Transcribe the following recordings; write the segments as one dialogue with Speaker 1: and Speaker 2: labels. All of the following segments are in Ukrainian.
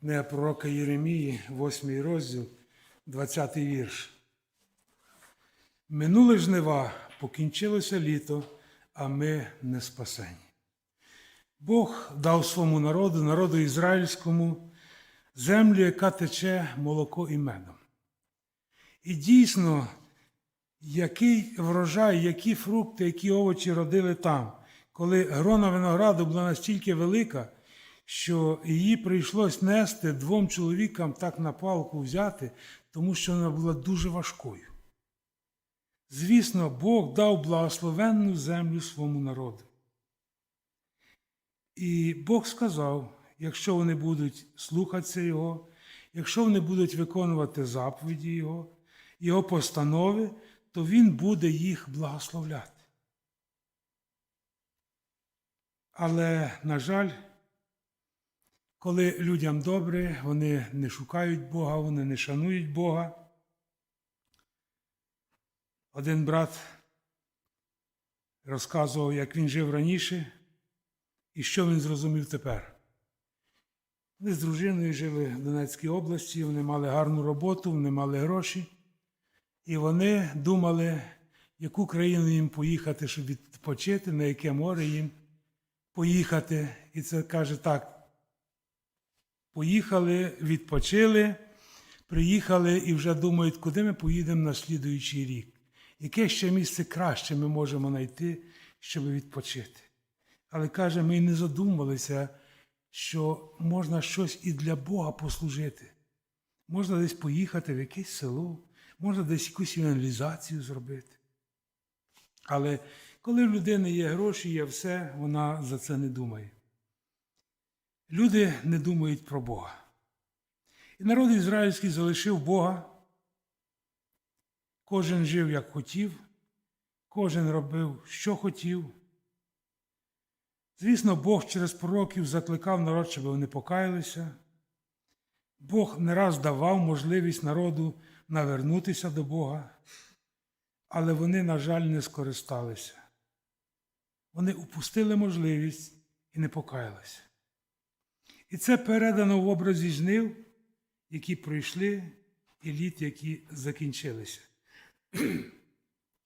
Speaker 1: Книга пророка Єремії, 8 розділ, 20 вірш. Минули жнива, покінчилося літо, а ми не спасені. Бог дав своєму народу, народу ізраїльському, землю, яка тече молоко і медом. І дійсно, який врожай, які фрукти, які овочі родили там, коли грона винограду була настільки велика, що її прийшлось нести двом чоловікам так на палку взяти, тому що вона була дуже важкою. Звісно, Бог дав благословенну землю своєму народу. І Бог сказав, якщо вони будуть слухатися Його, якщо вони будуть виконувати заповіді Його, Його постанови, то Він буде їх благословляти. Але, на жаль, коли людям добре, вони не шукають Бога, вони не шанують Бога. Один брат розказував, як він жив раніше і що він зрозумів тепер. Вони з дружиною жили в Донецькій області, вони мали гарну роботу, вони мали гроші, і вони думали, яку країну їм поїхати, щоб відпочити, на яке море їм поїхати. І це каже так. Поїхали, відпочили, приїхали і вже думають, куди ми поїдемо на слідуючий рік. Яке ще місце краще ми можемо знайти, щоб відпочити. Але каже, ми й не задумувалися, що можна щось і для Бога послужити. Можна десь поїхати в якесь село, можна десь якусь евангелізацію зробити. Але коли в людини є гроші, є все, вона за це не думає. Люди не думають про Бога. І народ ізраїльський залишив Бога. Кожен жив, як хотів, кожен робив, що хотів. Звісно, Бог через пророків закликав народ, щоб вони покаялися. Бог не раз давав можливість народу навернутися до Бога, але вони, на жаль, не скористалися. Вони упустили можливість і не покаялися. І це передано в образі жнив, які пройшли, і літ, які закінчилися.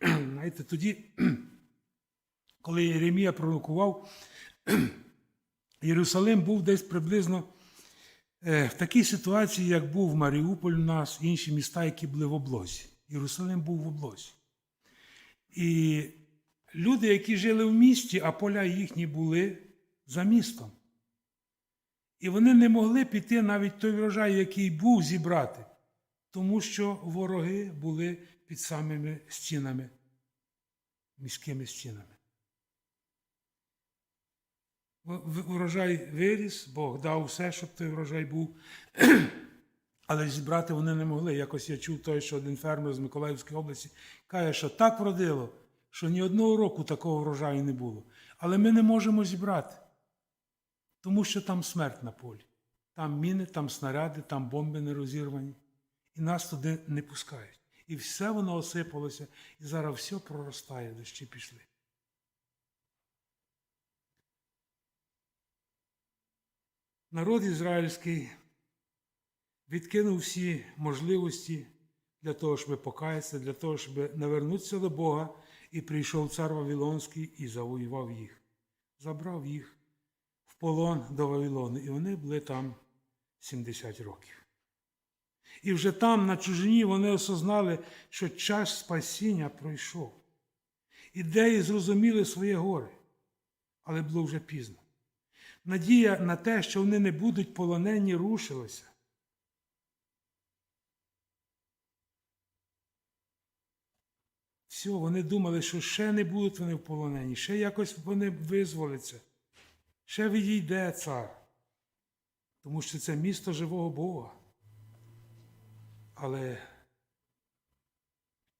Speaker 1: Знаєте, тоді, коли Єремія пророкував, Єрусалим був десь приблизно е, в такій ситуації, як був Маріуполь у нас, інші міста, які були в облозі. Єрусалим був в облозі. І люди, які жили в місті, а поля їхні були за містом. І вони не могли піти навіть той врожай, який був зібрати, тому що вороги були під самими стінами, міськими стінами. Врожай виріс, Бог дав все, щоб той врожай був. Але зібрати вони не могли. Якось я чув той, що один фермер з Миколаївської області каже, що так вродило, що ні одного року такого врожаю не було. Але ми не можемо зібрати, тому що там смерть на полі. Там міни, там снаряди, там бомби не розірвані. І нас туди не пускають. І все воно осипалося, і зараз все проростає, дощі пішли. Народ ізраїльський відкинув всі можливості для того, щоб покаятися, для того, щоб навернутися до Бога, і прийшов цар Вавилонський і завоював їх, забрав їх полон до Вавилону, і вони були там 70 років. І вже там, на чужині, вони осознали, що час спасіння пройшов. Ідеї зрозуміли своє горе, але було вже пізно. Надія на те, що вони не будуть полонені, рушилася. Все, вони думали, що ще не будуть вони в полонені, ще якось вони визволяться, ще відійде цар, тому що це місто живого Бога. Але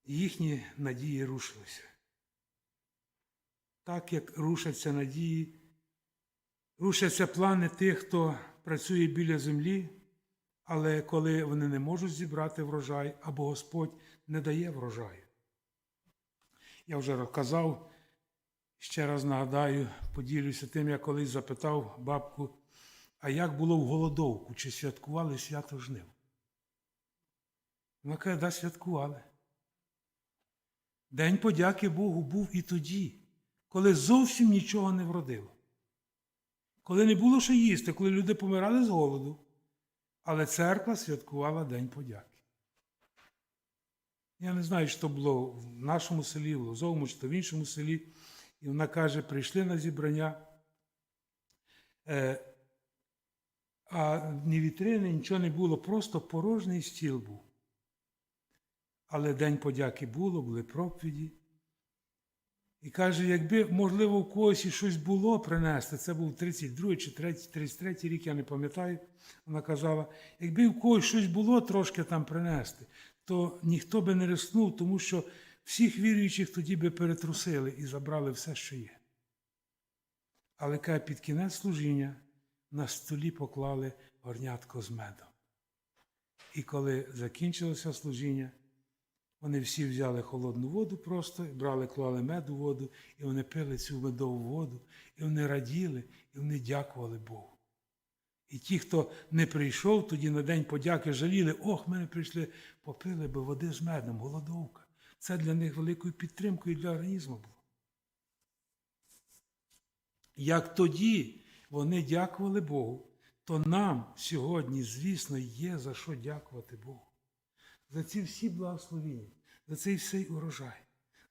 Speaker 1: їхні надії рушилися. Так як рушаться надії, рушаться плани тих, хто працює біля землі, але коли вони не можуть зібрати врожай, або Господь не дає врожаю. Я вже розказав, ще раз нагадаю, поділюся тим, я колись запитав бабку, а як було в голодовку, чи святкували свято жнив? Вона каже, да, святкували. День подяки Богу був і тоді, коли зовсім нічого не вродило. Коли не було що їсти, коли люди помирали з голоду. Але церква святкувала День подяки. Я не знаю, що було в нашому селі, в Лозовому, чи то в іншому селі. І вона каже, прийшли на зібрання, е, а ні вітрини, нічого не було, просто порожній стіл був. Але День подяки було, були проповіді. І каже, якби, можливо, у когось і щось було принести, це був 32 чи 33 рік, я не пам'ятаю, вона казала, якби у когось щось було трошки там принести, то ніхто би не рискнув, тому що всіх віруючих тоді би перетрусили і забрали все, що є. Але каже, під кінець служіння на столі поклали горнятко з медом. І коли закінчилося служіння, вони всі взяли холодну воду просто, брали, клали мед у воду, і вони пили цю медову воду, і вони раділи, і вони дякували Богу. І ті, хто не прийшов тоді на День подяки, жаліли, ох, ми не прийшли, попили би води з медом, голодовка. Це для них великою підтримкою для організму було. Як тоді вони дякували Богу, то нам сьогодні, звісно, є за що дякувати Богу. За ці всі благословіння, за цей всей урожай,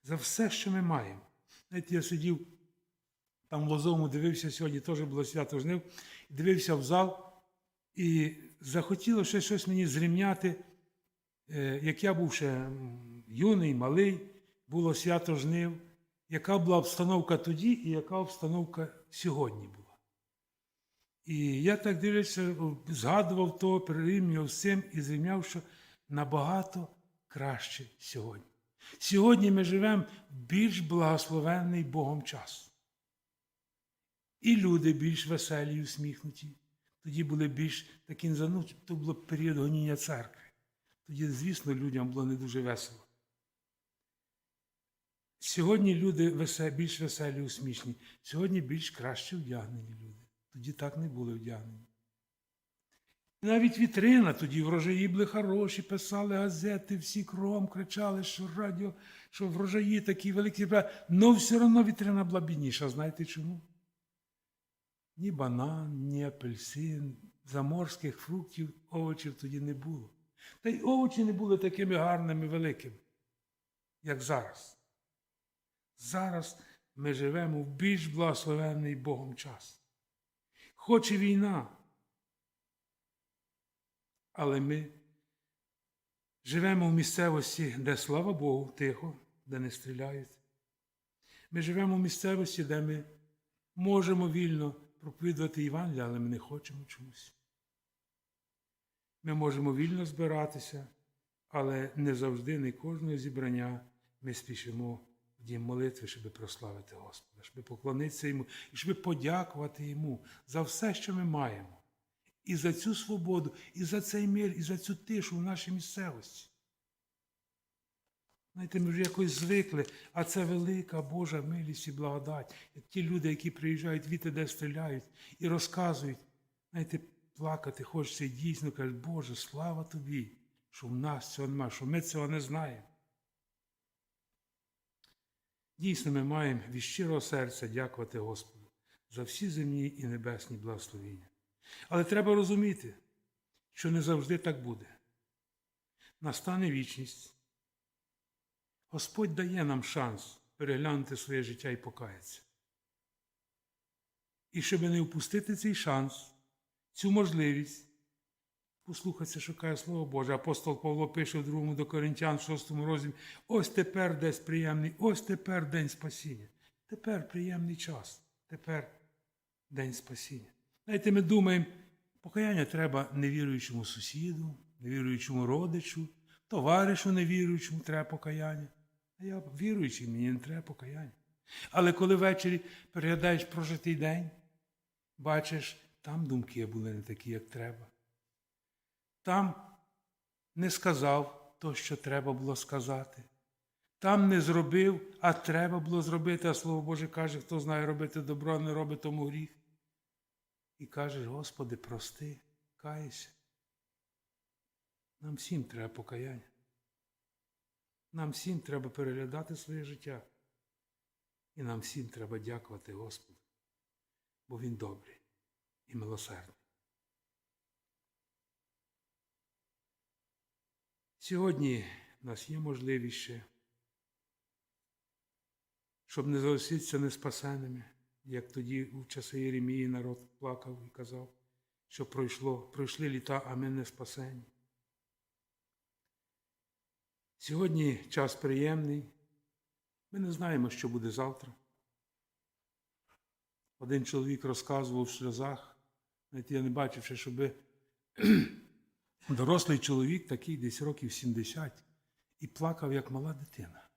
Speaker 1: за все, що ми маємо. Знаєте, я сидів там в Лозовому, дивився сьогодні, теж було свято жнив, дивився в зал і захотіло ще щось мені зрівняти, е, як я був ще юний, малий, було свято жнив, яка була обстановка тоді і яка обстановка сьогодні була. І я так дивлюся, згадував то, прирівнював з цим і зрівняв, що набагато краще сьогодні. Сьогодні ми живемо більш благословенний Богом час. І люди більш веселі і усміхнуті. Тоді були більш такі, ну, то було період гоніння церкви. Тоді, звісно, людям було не дуже весело. Сьогодні люди більш веселі, усмішні. Сьогодні більш краще вдягнені люди. Тоді так не були вдягнені. І Навіть вітрина тоді врожаї були хороші, писали газети, всі кругом кричали, що радіо, що врожаї такі великі. Але все одно вітрина була бідніша. Знаєте чому? Ні банан, ні апельсин, заморських фруктів, овочів тоді не було. Та й овочі не були такими гарними, великими, як зараз. Зараз ми живемо в більш благословенний Богом час. Хоч і війна, але ми живемо в місцевості, де, слава Богу, тихо, де не стріляють. Ми живемо в місцевості, де ми можемо вільно проповідувати Євангелія, але ми не хочемо чомусь. Ми можемо вільно збиратися, але не завжди, не кожного зібрання ми спішимо в молитви, щоб прославити Господа, щоб поклонитися Йому і щоб подякувати Йому за все, що ми маємо. І за цю свободу, і за цей мир, і за цю тишу в нашій місцевості. Знаєте, ми вже якось звикли, а це велика Божа милість і благодать. Ті люди, які приїжджають віти, де стріляють, і розказують, знаєте, плакати хочеться дійсно кажуть, Боже, слава тобі, що в нас цього немає, що ми цього не знаємо. Дійсно, ми маємо від щирого серця дякувати Господу за всі земні і небесні благословіння. Але треба розуміти, що не завжди так буде. Настане вічність. Господь дає нам шанс переглянути своє життя і покаятися. І щоб не впустити цей шанс, цю можливість, послухатися, що каже Слово Боже. Апостол Павло пише в 2 до Коринтян, в 6 розділі, ось тепер десь приємний, ось тепер день спасіння. Тепер приємний час, тепер день спасіння. Знаєте, ми думаємо, покаяння треба невіруючому сусіду, невіруючому родичу, товаришу невіруючому треба покаяння. А я віруючий, мені не треба покаяння. Але коли ввечері переглядаєш прожитий день, бачиш, там думки були не такі, як треба. Там не сказав то, що треба було сказати. Там не зробив, а треба було зробити, а Слово Боже каже, хто знає робити добро, а не робить тому гріх. і кажеш, Господи, прости, кайся. Нам всім треба покаяння. Нам всім треба переглядати своє життя. І нам всім треба дякувати Господу, бо Він добрий і милосердний. Сьогодні в нас є можливість ще, щоб не залишитися неспасеними, як тоді у часи Єремії народ плакав і казав, що пройшло, пройшли літа, а ми не спасені. Сьогодні час приємний. Ми не знаємо, що буде завтра. Один чоловік розказував в сльозах, навіть я не бачив, ще, щоб дорослий чоловік, такий десь років 70, і плакав, як мала дитина.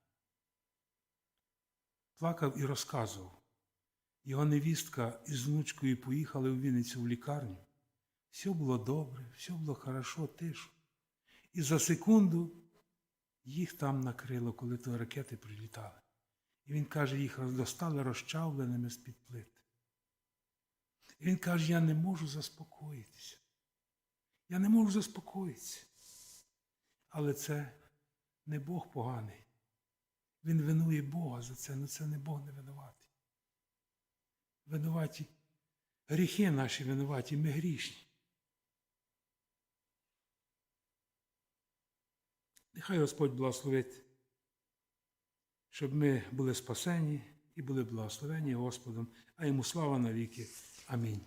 Speaker 1: Плакав і розказував. Його невістка із внучкою поїхали в Вінницю в лікарню. Все було добре, все було хорошо, тихо. І за секунду їх там накрило, коли то ракети прилітали. І він каже, їх достали розчавленими з-під плит. І він каже, я не можу заспокоїтися. Я не можу заспокоїтися. Але це не Бог поганий. Він винує Бога за це, але це не Бог не винуватий. Винуваті гріхи наші винуваті, ми грішні. Нехай Господь благословить, щоб ми були спасені і були благословені Господом, а йому слава навіки. Амінь.